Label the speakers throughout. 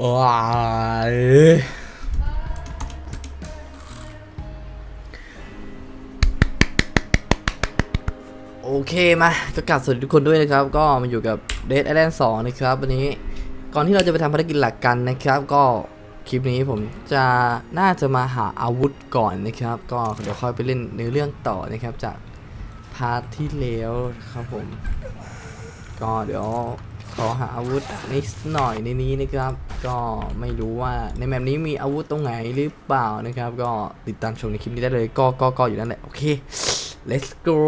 Speaker 1: ว้ายโอเคมาก็กลับสวัสดีทุกคนด้วยนะครับ ก็มาอยู่กับ Dead Island 2 นะครับวันนี้ก่อนที่เราจะไปทำภารกิจหลักกันนะครับ ก็คลิปนี้ผมจะน่าจะมาหาอาวุธก่อนนะครับ ก็เดี๋ยวค่อยไปเล่นเนื้อเรื่องต่อนะครับจากพาร์ทที่แล้วครับผม ก็เดี๋ยว ขอหาอาวุธนิดหน่อยในนี้นะครับ ก็ไม่รู้ว่าในแมปนี้มีอาวุธตรงไหนหรือเปล่านะครับ ก็ติดตามชมในคลิปนี้ได้เลยก็ก็ก็อยู่นั่นแหละโอเค let's go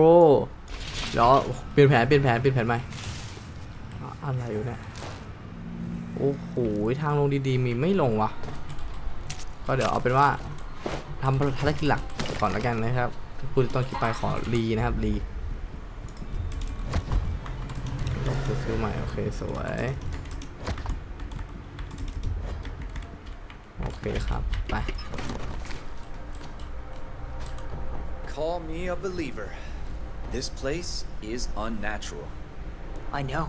Speaker 1: เดี๋ยวเปลี่ยนแผนเปลี่ยนแผนเปลี่ยนแผนใหม่อะไรอยู่เนี่ยโอ้โหทางลงดีๆ มีไม่ลงวะก็เดี๋ยวเอาเป็นว่าทำภารกิจหลักก่อนแล้วกันนะครับพูดตอนคลิปไปขอรีนะครับรี ลงซื้อใหม่ โอเค สวย โอเคครับ ไป
Speaker 2: Call me a believer. This place is unnatural.
Speaker 3: I know.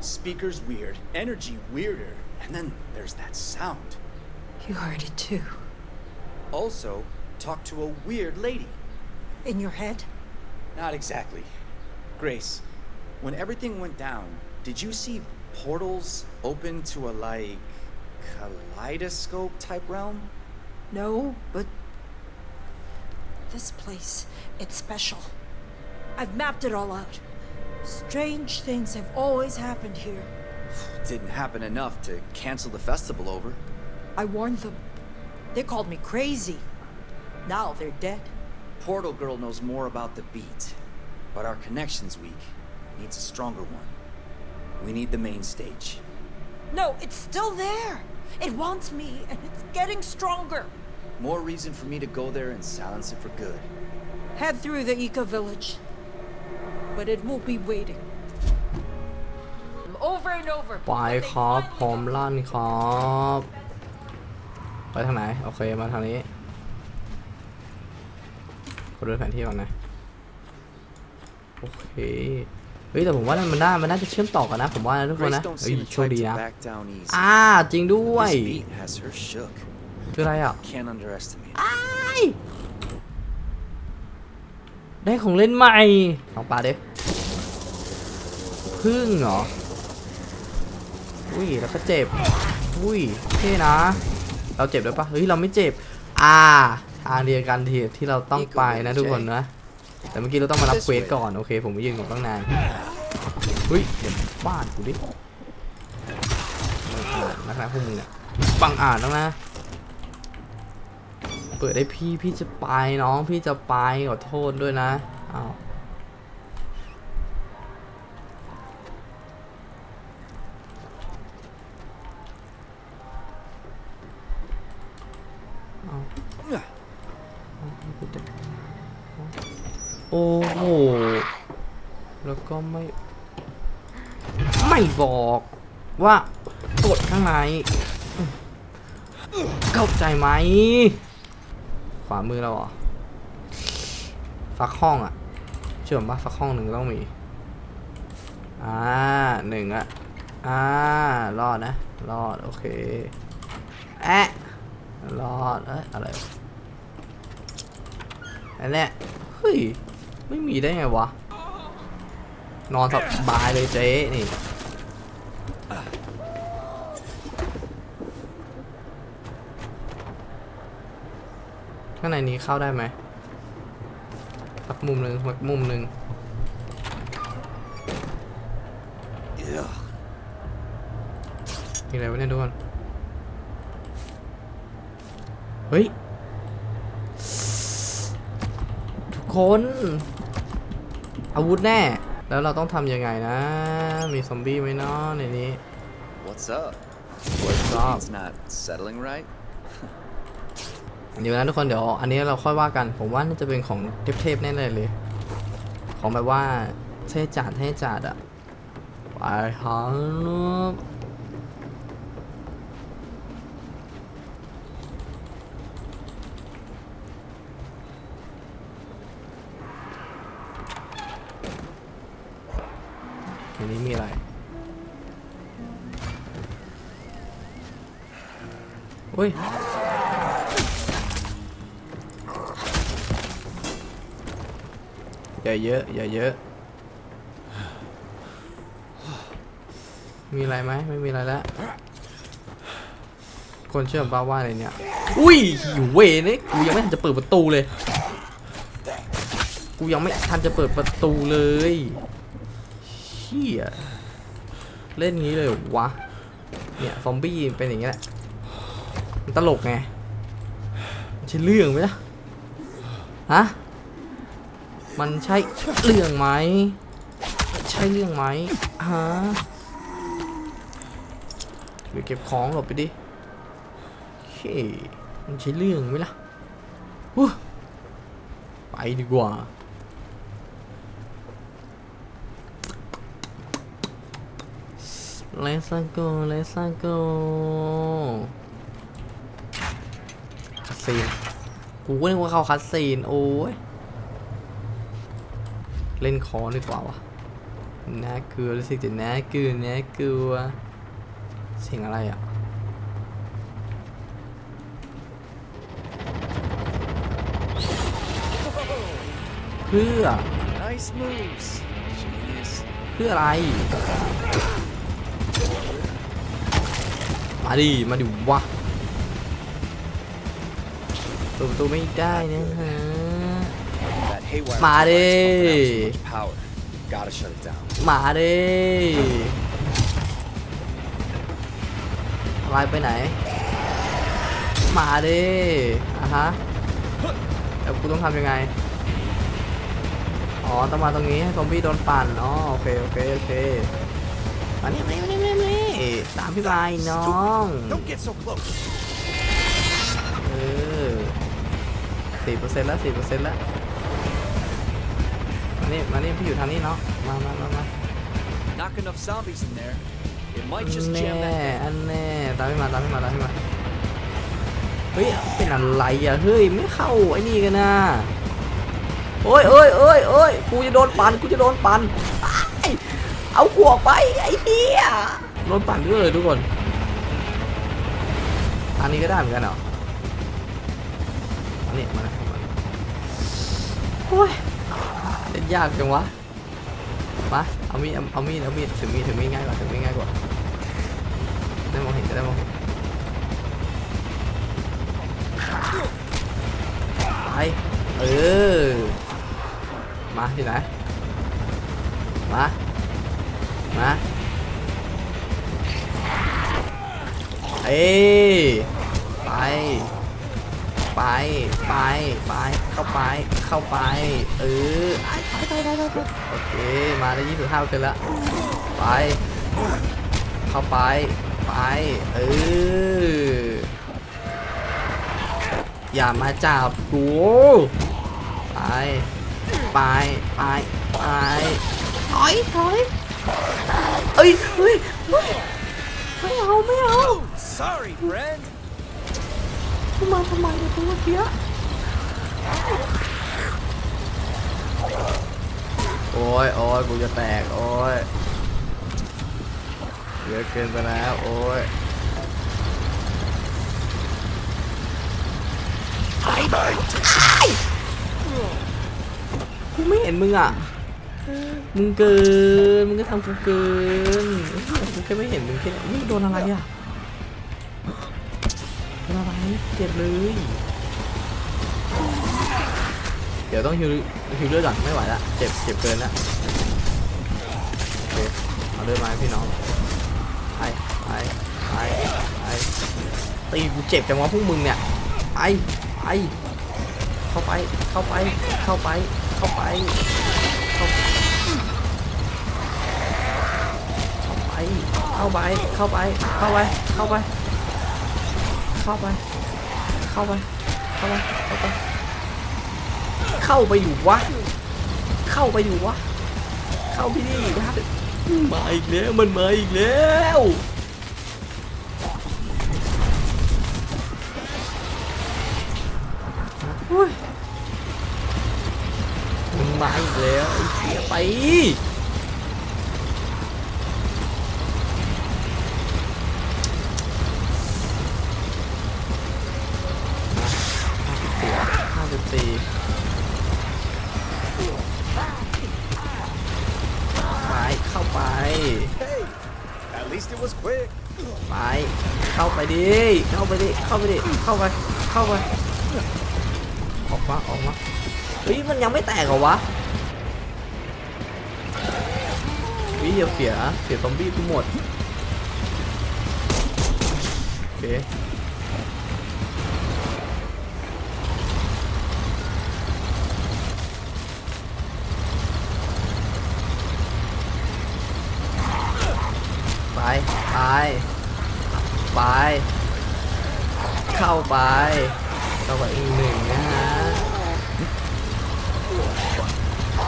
Speaker 2: Speakers weird, energy weirder, and then there's that sound.
Speaker 3: You heard it too.
Speaker 2: Also, talk to a weird lady.
Speaker 3: In your head?
Speaker 2: Not exactly. Grace, when everything went down, did you see portals open to a like kaleidoscope type realm?
Speaker 3: No, but. This place, it's special. I've mapped it all out. Strange things have always happened here.
Speaker 2: Didn't happen enough to cancel the festival over.
Speaker 3: I warned them. They called me crazy. Now they're dead.
Speaker 2: Portal Girl knows more about the beat, but our connection's weak Needs a stronger one. We need the main stage.
Speaker 3: No, it's still there. It wants me, and it's getting stronger.
Speaker 2: More reason for me to go there and silence it for good.
Speaker 3: Head through the Ika village. But it will be waiting. Over and over.
Speaker 1: ไป
Speaker 3: but they
Speaker 1: ครับ
Speaker 3: finally
Speaker 1: พร้อม
Speaker 3: got
Speaker 1: ลั่นครับ ไปทางไหน โอเค มาทางนี้ขอดูแผนที่ก่อนนะ โอเค เฮ้ยแต่ผมว่ามันน่ามันน่าจะเชื่อมต่อกันนะ ผมว่านะทุกคน
Speaker 2: Grace
Speaker 1: นะ
Speaker 2: don't
Speaker 1: เฮ้ย
Speaker 2: seem the
Speaker 1: โชค
Speaker 2: type
Speaker 1: ดี
Speaker 2: to
Speaker 1: นะ
Speaker 2: back down easy.
Speaker 1: อ่าจริงด้วย
Speaker 2: This beat has her shook.
Speaker 1: คืออะไรอะ
Speaker 2: Can't underestimate. it.
Speaker 1: อ้ายได้ของเล่นใหม่ของปลาเด็กพึ่งเหรออุ้ยแล้วก็เจ็บอุ้ยเท่นะ เราเจ็บด้วยปะเฮ้ยเราไม่เจ็บ อ่าทางเดียวกันที่ที่เราต้องไปนะทุกคนนะ แต่เมื่อกี้เราต้องมารับเควสก่อนโอเค ผมไม่ยืนอยู่ตั้งนานเฮ้ยเดี๋ยวบ้านกูดิบังอาจนะครับพวกมึงเนี่ยบังอาจแล้วนะ เปิดได้พี่พี่จะไปน้องพี่จะไปขอโทษด้วยนะอ้าวอ้าวอ้าวพูดได้ โอ้โห แล้วก็ไม่ ไม่บอกว่ากดข้างในเข้าใจไหม ขวามือเราเหรอฟักห้องอะ เชื่อผมปะฟักห้องหนึ่งต้องมี อ่าหนึ่งอะ อ่ารอดนะ รอด โอเค แอะรอด เอ้ย อะไรอันเนี้ยเฮ้ย ไม่มีได้ไงวะ นอนสบายเลยเจ๊นี่ข้างในนี้เข้าได้ไหมสักมุมหนึ่งสักมุมหนึ่งมีอะไรวะเนี่ยทุกคนเฮ้ย ทุกคน อาวุธแน่ แล้วเราต้องทำยังไงนะ มีซอมบี้ไหมเนาะในนี้
Speaker 2: What's up?
Speaker 1: What's up
Speaker 2: It's not settling right.
Speaker 1: เดี๋ยวนะทุกคนเดี๋ยวอันนี้เราค่อยว่ากัน ผมว่าน่าจะเป็นของเทพๆแน่เลยเลย ของแบบว่าเท่จัดเท่จัดอะไปหาในนี้มีอะไร อุ้ย อย่าเยอะ อย่าเยอะ มีอะไรไหม ไม่มีอะไรแล้ว คนเชื่อบ้าว่าอะไรเนี่ย อุ้ยหิวเวยนี่กูยังไม่ทันจะเปิดประตูเลย กูยังไม่ทันจะเปิดประตูเลย เฮียเล่นงี้เลยวะ เนี่ยซอมบี้เป็นอย่างเงี้ยแหละมันตลกไงมันใช่เรื่องไหมล่ะฮะมันใช่เรื่องไหมใช่เรื่องไหมฮะเดี๋ยวเก็บของหลบไปดิเฮ้มันใช่เรื่องไหมล่ะไปดีกว่า Let's go Let's go คัสซีน กูก็นึกว่าเข้าคัสซีน โอ้ย เล่นคอดีกว่าวะน่ากลัวรู้สึกจะน่ากลัวน่ากลัวเสียงอะไรอะเพื่อ
Speaker 2: Nice moves. Genius.
Speaker 1: เพื่ออะไร มาดิ มาดิวะเปิดประตูไม่ได้นะฮะ
Speaker 2: That haywire
Speaker 1: Ma
Speaker 2: device
Speaker 1: đi.
Speaker 2: pumping out too much power. Gotta shut it down.
Speaker 1: มาดิอะไรไปไหน มาดิอะฮะแล้วกูต้องทำยังไง อ๋อ ต้องมาตรงนี้ให้ซอมบี้โดนปั่น อ๋อ โอเค โอเค โอเคมานี่มานี่มานี่มานี่ ตามพี่บายน้อง
Speaker 2: Don't get so close.
Speaker 1: เออสี่เปอร์เซ็นต์แล้วสี่เปอร์เซ็นต์แล้วมานี่มานี่พี่อยู่ทางนี้เนาะมามามามา
Speaker 2: Knock enough zombies in there. It might just
Speaker 1: แน่
Speaker 2: jam that thing.
Speaker 1: อันแน่ตามพี่มาตามพี่มาตามพี่มาเฮ้ยเป็นอะไรอะเฮ้ยไม่เข้าไอ้นี่กันนะโอ้ยโอ้ยโอ้ยโอ้ยกูจะโดนปันกูจะโดนปันอ้ายเอาขวกไปไอ้เหี้ย โดนปั่นด้วยเลยทุกคน อันนี้ก็ได้เหมือนกันเหรออันนี้มานะมาโอ้ยเล่นยากจังวะ มาเอามีดเอาเอามีดเอามีดถึงมีดถึงมีดง่ายกว่าถึงมีดง่ายกว่าได้มองเห็นจะได้มองเห็นไปเออ มาที่ไหน มา มา เอ้ไป ไป ไป ไป เข้าไป เข้าไป เออไปไปไปไปโอเค มาได้ยี่สิบห้าเปอร์เซ็นต์แล้วไป เข้าไป ไป เออ อย่ามาจับกู ไป ไป ไป ไปถอยถอยเอ้ยเฮ้ยเฮ้ยไม่เอา ไม่เอา
Speaker 2: Sorry, friend.
Speaker 1: ทำไมทำไมเนี่ยตัวเมื่อกี้โอ้ยโอ้ยกูจะแตก โอ้ยเยอะเกินไปแล้ว โอ้ย กูไม่เห็นมึงอะ มึงเกิน มึงก็ทำกูเกินกูแค่ไม่เห็นมึงแค่นี่โดนอะไรอะโด นอะไรเจ็บเลย เดี๋ยวต้องฮิวฮิวเลือดก่อนไม่ไหวละ เจ็บเจ็บเกินละโอเคเอาเลือดมาให้พี่น้องไปไปไปไปตีกูเจ็บจังวะพวกมึงเนี่ยไปไปเข้าไป เข้าไป เข้าไป เข้าไป เข้าไปเข้าไป เข้าไป เข้าไป เข้าไป เข้าไป เข้าไป เข้าไป เข้าไป เข้าไปอยู่วะ เข้าไปอยู่วะ เข้าพี่นี่นะครับมาอีกแล้วมันมาอีกแล้วอุ้ยมันมาอีกแล้วไอ้เสียไป โเข้าไปดิ เข้าไปดิเข้าไปดิ เข้าไป เข้าไป ออกมา ออกมา เฮ้ย มันยังไม่แตกเหรอวะวิเดี๋ยวเสีย เสียซอมบี้กูหมด โอเค เข้าไปเข้าไปอีกหนึ่งนะฮะ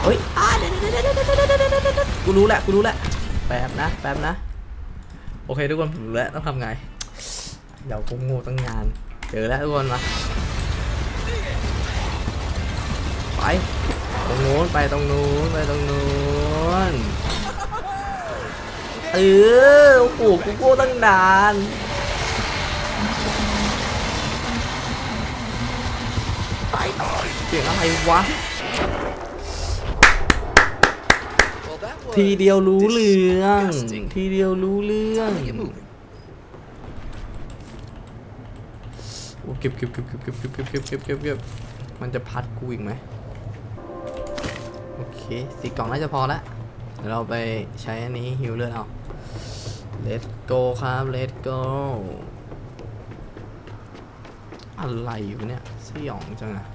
Speaker 1: เฮ้ยอ่าเดี๋ยวกูรู้แหละกูรู้แหละแป๊บนะแป๊บนะ โอเคทุกคนผมรู้แล้วต้องทำไง เดี๋ยวกูงูตั้งงาน เจอแล้วทุกคนมา ไป ตรงนู้นไปตรงนู้นไปตรงนู้นเออโอ้โหกูโก้ตั้งนาน เสียงอะไรวะ ทีเดียวรู้เรื่อง ทีเดียวรู้เรื่องโอ้เก็บเก็บเก็บเก็บเก็บเก็บเก็บเก็บเก็บเก็บเก็บมันจะพัดกูอีกไหมโอเคสีกล่องน่าจะพอละเดี๋ยวเราไปใช้อันนี้ฮิวเลือดเอา let's go ครับ let's go อะไรอยู่เนี่ยสยองจังอะ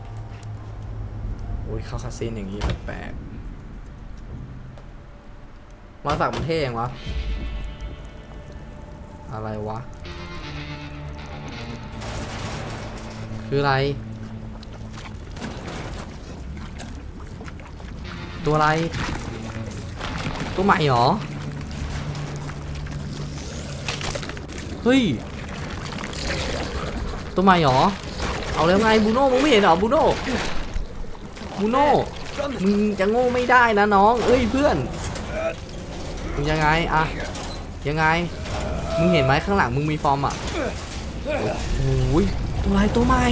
Speaker 1: โอ้ยเข้าคาซีนอย่างนี้แปลกๆมาสักมันเท่ยังวะ อะไรวะ คืออะไร ตัวอะไร ตัวใหม่เหรอ เฮ้ย ตัวใหม่เหรอ เอาแล้วไงบูโน่มึงไม่เห็นเหรอบูโน่บูโน่มึงจะโง่ไม่ได้นะน้อง เอ้ยเพื่อนมึงยังไงอะยังไง มึงเห็นไหมข้างหลังมึงมีฟอร์มอะโอ้ยตัวอะไรตัวใหม่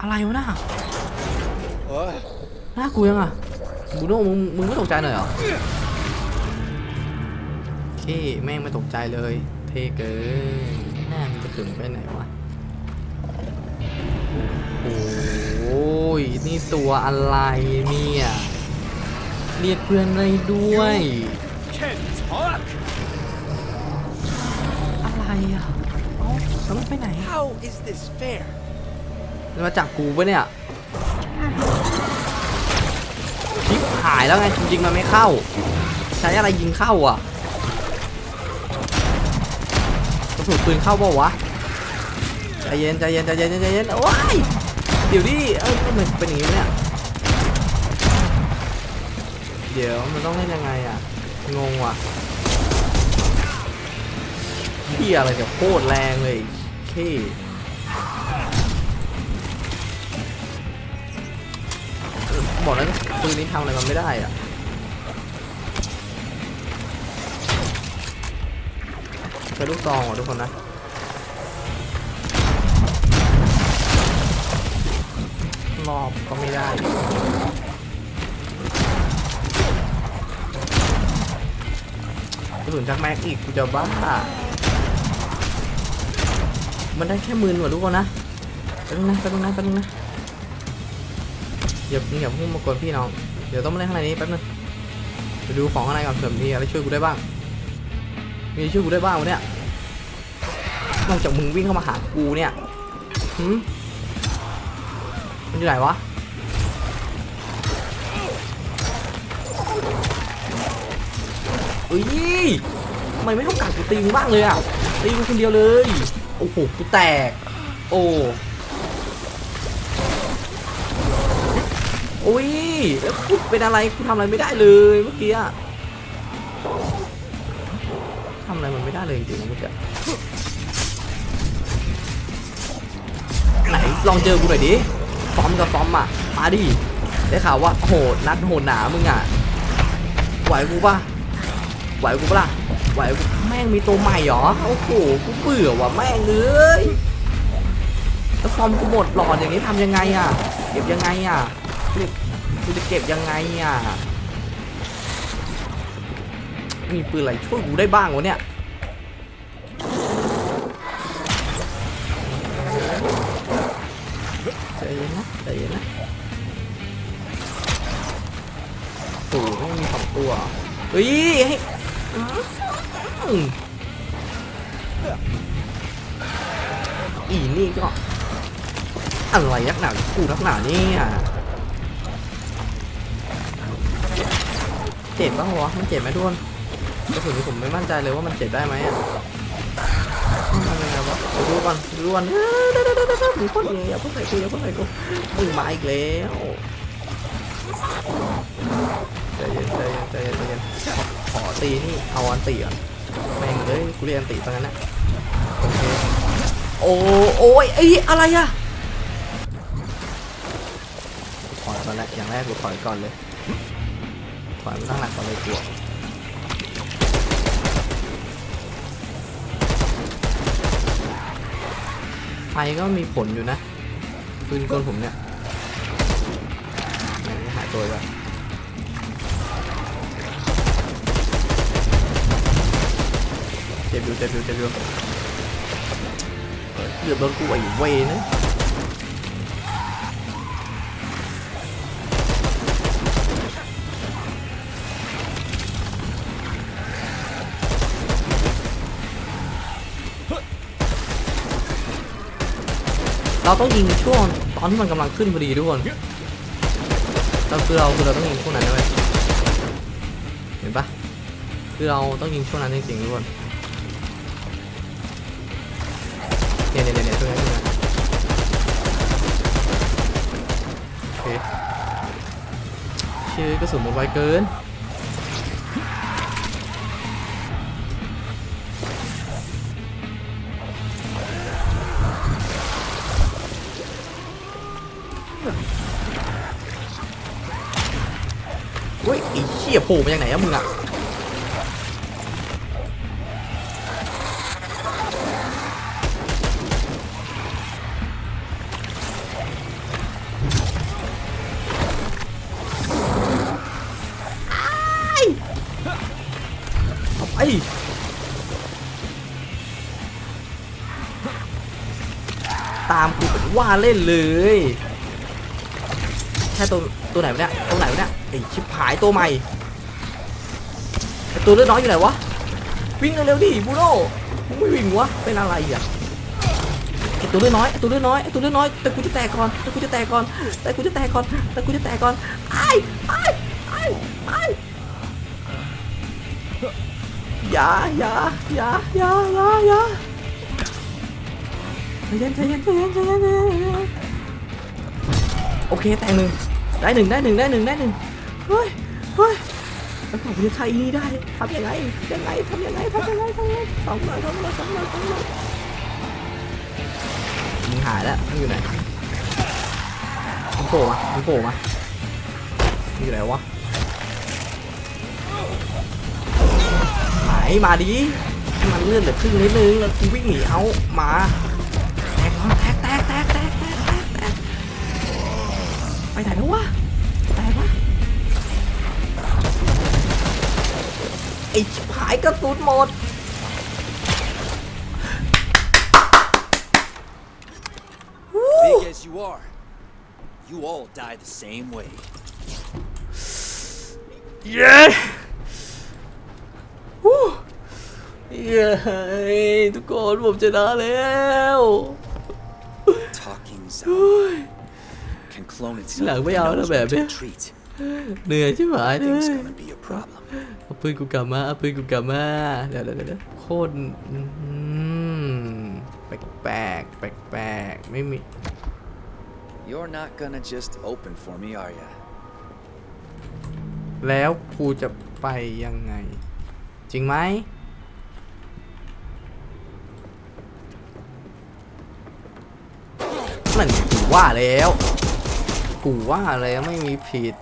Speaker 1: อะไรวะน่ะน่ากลัวยังอะบูโน่มึงมึงไม่ตกใจหน่อยเหรอโอเคแม่งไม่ตกใจเลย เท่เกิน ถึงไปไหนวะ โอ้ย นี่ตัวอะไรเนี่ย เรียกเพื่อนได้ด้วย
Speaker 2: Can talk?
Speaker 1: อะไรอะเอ้าแล้วมันไปไหน
Speaker 2: How is this fair?
Speaker 1: มันมาจับกูปะเนี่ยชิบหายแล้วไงจริงๆมันไม่เข้า ใช้อะไรยิงเข้าอะ สุนปืนเข้าเปล่าวะใจเย็นใจเย็นใจเย็นใจเย็นโอ้ยเดี๋ยวดิเอ้ยทำไมเป็นอย่างนี้เนี่ยเดี๋ยวมันต้องเล่นยังไงอะงงว่ะพี่อะไรจะโคตรแรงเลยเคบอกแล้วปืนนี้ทำอะไรมันไม่ได้อะ ช้ลูกซองเหรอทุกคนนะรอบก็ไม่ได้กระสุนชักแม็กอีกกูจะบ้า มันได้แค่หมื่นว่ะทุกคนนะแป๊บนึงนะแป๊บนึงนะแป๊บนึงนะอย่าอย่าพุ่งมากวนพี่น้อง เดี๋ยวต้องมาเล่นข้างในนี้แป๊บนึงไปดูของข้างในก่อนเผื่อมีอะไรช่วยกูได้บ้าง มีช่วยกูได้บ้างวะเนี่ย นอกจากมึงวิ่งเข้ามาหากูเนี่ยหืมมันอยู่ไหนวะเอ้ยทำไมไม่ต้องกัดกูตีมึงบ้างเลยอะตีกูคนเดียวเลย โอ้โห กูแตก โอ้โอ้ยแล้วกูเป็นอะไรกูทำอะไรไม่ได้เลยเมื่อกี้อะทำอะไรมันไม่ได้เลยจริงๆเมื่อกี้ ลองเจอกูหน่อยดิฟอมกับฟอมอะมาดิได้ข่าวว่าโหดนัดโหดหนามึงอะไหวกูปะไหวกูปะล่ะไหวกูแม่งมีตัวใหม่เหรอโอ้โหกูเบื่อว่ะแม่งเลยแล้วฟอมกูหมดหลอดอย่างนี้ทำยังไงอะ เก็บยังไงอะกูจะเก็บยังไงอะมีปืนอะไรช่วยกูได้บ้างวะเนี่ย ตีนะโอ้องมีสองตัวเฮ้ยให้อีนี่ก็อะไรนักหนากูนักหนาเนี่ยเจ็บบ้างวะมันเจ็บไหมทุกคนก็คือผมไม่มั่นใจเลยว่ามันเจ็บได้ไหมอะ ดูก่อนดูก่อนเฮ้ยเดี๋ยวเดี๋ยวเดี๋ยวเดี๋ยวมีคนอย่างเงี้ยอย่าเพิ่งใส่กูอย่าเพิ่งใส่กูมึงมาอีกแล้วใจเย็นใจเย็นใจเย็นใจเย็นขอตีนี่เอาอันตีก่อนแม่งเลยกูเรียนอันตีตรงนั้นนะโอเคโอ้โอ้ยไอ้ยอะไรอะถอยก่อนแหละอย่างแรกกูถอยก่อนเลยถอยมันตั้งหลักก่อนเลยกลัว ฟก็มีผลอยู่นะปืนกลผมเนี่ยหายตัวไปเจ็บอยู่เจ็บอยู่เจ็บอยู่เออเกือบโดนกูไอ้เวนะ เราต้องยิงช่วงตอนที่มันกำลังขึ้นพอดีทุกคนเราคือเราคือเราต้องยิงช่วงนั้นด้วยเห็นปะคือเราต้องยิงช่วงนั้นจริงๆทุกคนเนี่ยเนี่ยเนี่ยช่วงนั้นช่วงนั้นโอเคชื่อกระสุนมันไวเกิน หี้ยโผล่มาจากไหนอะมึงอะอ้ยตามกูเป็นว่าเล่นเลยแค่ตัวตัวไหนวะเนี่ย ตัวไหนวะเนี่ย ไอชิบหายตัวใหม่ ตัวเลือดน้อยอยู่ไหนวะ วิ่งเร็วๆดิบูโน่มึงไม่วิ่งวะ เป็นอะไรอะไอตัวเลือดน้อยไอตัวเลือดน้อยไอตัวเลือดน้อย แต่กูจะแตกก่อน แต่กูจะแตกก่อน แต่กูจะแตกก่อน แต่กูจะแตกก่อนไอ้ไอ้ไอ้ไอ้อย่าอย่าอย่าอย่าอย่าอย่าใจเย็นใจเย็นใจเย็นใจเย็นใจนโอเคแต่หนึ่งได้หนึ่งได้หนึ่งได้หนึ่งได้หนึ่งเฮ้ยเฮ้ย แล้วผมจะใครนี่ได้ทำยังไงยังไงทำยังไงทำยังไงทำยังไงสองหน่อยสองหน่อยสองหน่อยสองหน่อยมึงหายแล้วมึงอยู่ไหนมึงโผล่มามึงโผล่มามึงอยู่ไหนวะหายมาดิให้มันเลื่อนเหลือครึ่งนิดนึงแล้วกูวิ่งหนีเอามาแตกก่อนแตกแตกแตกแตกแตกแตกแตกไปไหนแล้ววะ ไอ้ชิบหายกระสุนหมด
Speaker 2: Big as you are, you all die the same way.
Speaker 1: เย้ฮู้เย้ทุกคนผมชนะแล้ว
Speaker 2: Talking zombie can clone itself.
Speaker 1: Là
Speaker 2: if
Speaker 1: với
Speaker 2: it
Speaker 1: ông đó
Speaker 2: knows
Speaker 1: bè
Speaker 2: when to
Speaker 1: biết.
Speaker 2: retreat.
Speaker 1: เหนื่อยชิบหายเล
Speaker 2: Things
Speaker 1: ย
Speaker 2: gonna be a problem.
Speaker 1: เอาปืนกูกลับมาเอาปืนกูกลับมาเดี๋ยวเดี๋ยวเดี๋ยวโคตรอืมแปลกแปลกแปลกแปลกไม่มี
Speaker 2: You're not gonna just open for me, are ya?
Speaker 1: แล้วกูจะไปยังไง จริงไหมนั่นไงกูว่าแล้ว กูว่าแล้วไม่มีผิด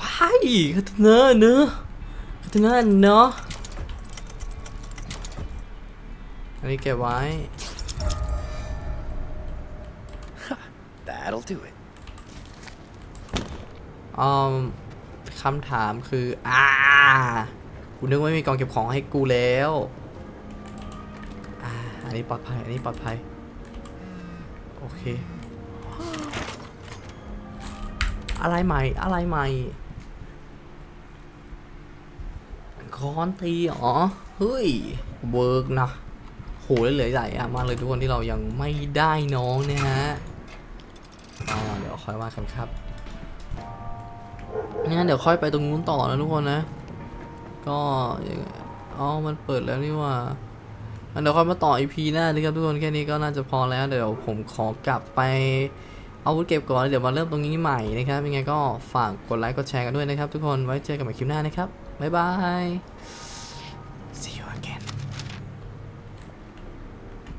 Speaker 1: ว้าย ว้ายคาตานะเนอะคาตานะเนาะอันนี้เก็บไว้
Speaker 2: That'll do it.
Speaker 1: อืมคำถามคือ อ่ากูนึกว่ามีกล่องเก็บของให้กูแล้วอ่าอันนี้ปลอดภัย อันนี้ปลอดภัย โอเค อะไรใหม่ อะไรใหม่ ค้อนตีหรอ เฮ้ย เวิร์กนะ โหเหลือใหญ่อะมาเลยทุกคนที่เรายังไม่ได้น้องเนี่ยฮะเดี๋ยวค่อยว่ากันครับงั้นเดี๋ยวค่อยไปตรงนู้นต่อนะทุกคนนะ ก็อ๋อมันเปิดแล้วนี่ว่าเดี๋ยวค่อยมาต่อ EP หน้านะครับทุกคนแค่นี้ก็น่าจะพอแล้วเดี๋ยวผมขอกลับไปเอาวุธเก็บก่อนเดี๋ยวมาเริ่มตรงนี้ใหม่นะครับยังไงก็ฝากกดไลค์กดแชร์กันด้วยนะครับทุกคนไว้เจอกันใหม่คลิปหน้านะครับ บ๊ายบาย